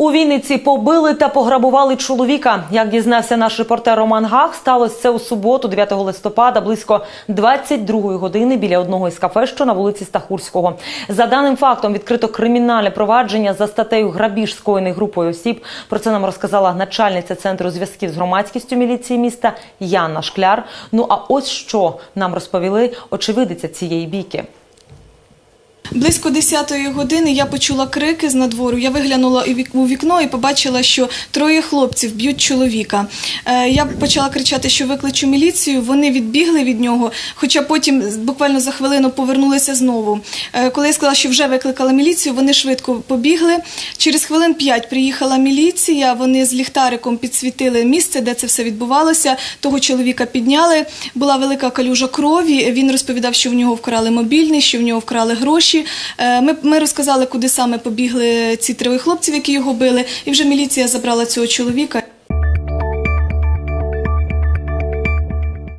У Вінниці побили та пограбували чоловіка. Як дізнався наш репортер Роман Гах, сталося це у суботу, 9 листопада, близько 22 години біля одного із кафе, що на вулиці Стахурського. За даним фактом відкрито кримінальне провадження за статтею грабіж скоєний групою осіб. Про це нам розказала начальниця центру зв'язків з громадськістю міліції міста Яна Шкляр. Ну а ось що нам розповіли очевидиця цієї бійки. Близько 10-ї години я почула крики з надвору. Я виглянула у вікно і побачила, що троє хлопців б'ють чоловіка. Е, Я почала кричати, що викличу міліцію. Вони відбігли від нього, хоча потім буквально за хвилину повернулися знову. Е, Коли я сказала, що вже викликала міліцію, вони швидко побігли. Через хвилин п'ять приїхала міліція. Вони з ліхтариком підсвітили місце, де це все відбувалося. Того чоловіка підняли. Була велика калюжа крові. Він розповідав, що в нього вкрали мобільний, що в нього вкрали гроші. Е, Ми, ми розказали, куди саме побігли ці троє хлопців, які його били, і вже міліція забрала цього чоловіка.